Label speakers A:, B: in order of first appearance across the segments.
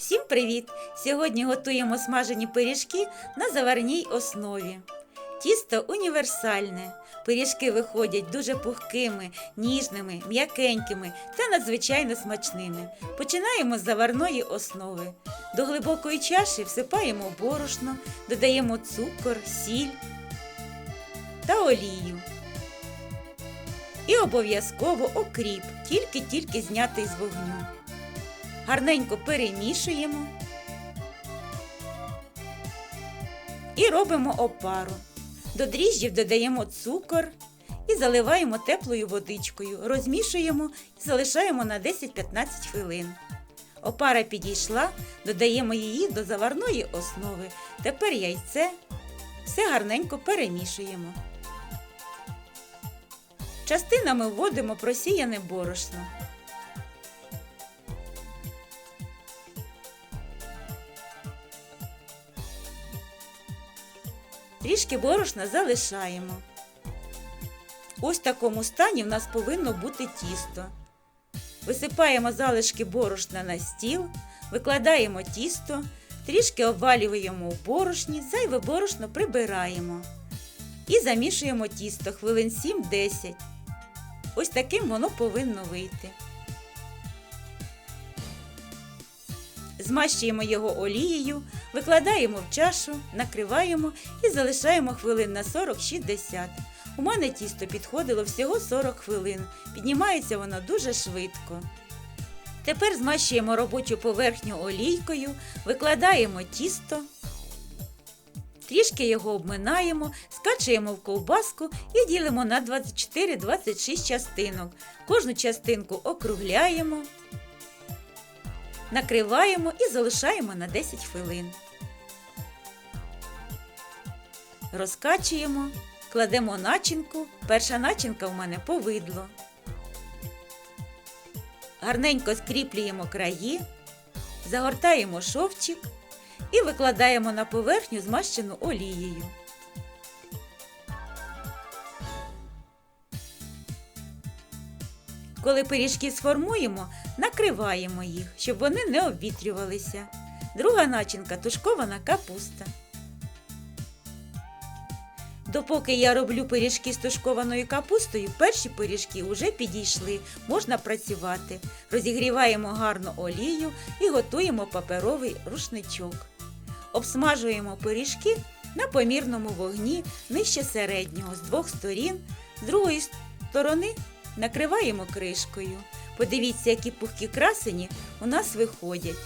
A: Всім привіт! Сьогодні готуємо смажені пиріжки на заварній основі. Тісто універсальне. Пиріжки виходять дуже пухкими, ніжними, м'якенькими та надзвичайно смачними. Починаємо з заварної основи. До глибокої чаші всипаємо борошно, додаємо цукор, сіль та олію. І обов'язково окріп, тільки-тільки знятий з вогню. Гарненько перемішуємо і робимо опару. До дріжджів додаємо цукор і заливаємо теплою водичкою, розмішуємо і залишаємо на 10-15 хвилин. Опара підійшла, додаємо її до заварної основи. Тепер яйце. Все гарненько перемішуємо. Частинами вводимо просіяне борошно. Трішки борошна залишаємо. Ось в такому стані в нас повинно бути тісто. Висипаємо залишки борошна на стіл, викладаємо тісто, трішки обвалюємо в борошні, зайве борошно прибираємо. І замішуємо тісто хвилин 7-10. Ось таким воно повинно вийти. Змащуємо його олією, викладаємо в чашу, накриваємо і залишаємо хвилин на 40-60. У мене тісто підходило всього 40 хвилин. Піднімається воно дуже швидко. Тепер змащуємо робочу поверхню олійкою, викладаємо тісто, трішки його обминаємо, скачуємо в ковбаску і ділимо на 24-26 частинок. Кожну частинку округляємо накриваємо і залишаємо на 10 хвилин. Розкачуємо, кладемо начинку. Перша начинка в мене повидло. Гарненько скріплюємо краї, загортаємо шовчик і викладаємо на поверхню змащену олією. Коли пиріжки сформуємо, накриваємо їх, щоб вони не обвітрювалися. Друга начинка тушкована капуста. Допоки я роблю пиріжки з тушкованою капустою, перші пиріжки вже підійшли, можна працювати. Розігріваємо гарну олію і готуємо паперовий рушничок. Обсмажуємо пиріжки на помірному вогні нижче середнього з двох сторін, з другої сторони накриваємо кришкою. Подивіться, які пухкі красені у нас виходять.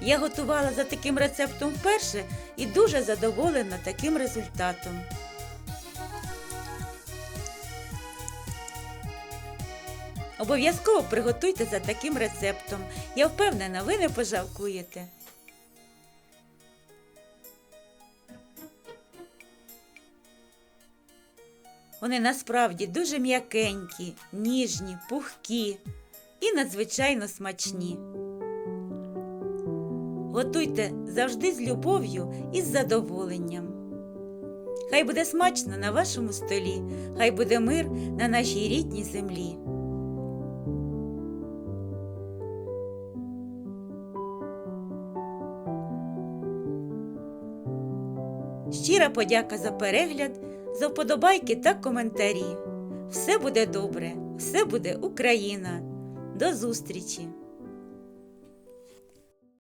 A: Я готувала за таким рецептом вперше і дуже задоволена таким результатом. Обов'язково приготуйте за таким рецептом. Я впевнена, ви не пожалкуєте. Вони насправді дуже м'якенькі, ніжні, пухкі і надзвичайно смачні. Готуйте завжди з любов'ю і з задоволенням. Хай буде смачно на вашому столі, хай буде мир на нашій рідній землі. Щира подяка за перегляд, за вподобайки та коментарі. Все буде добре, все буде Україна. До зустрічі!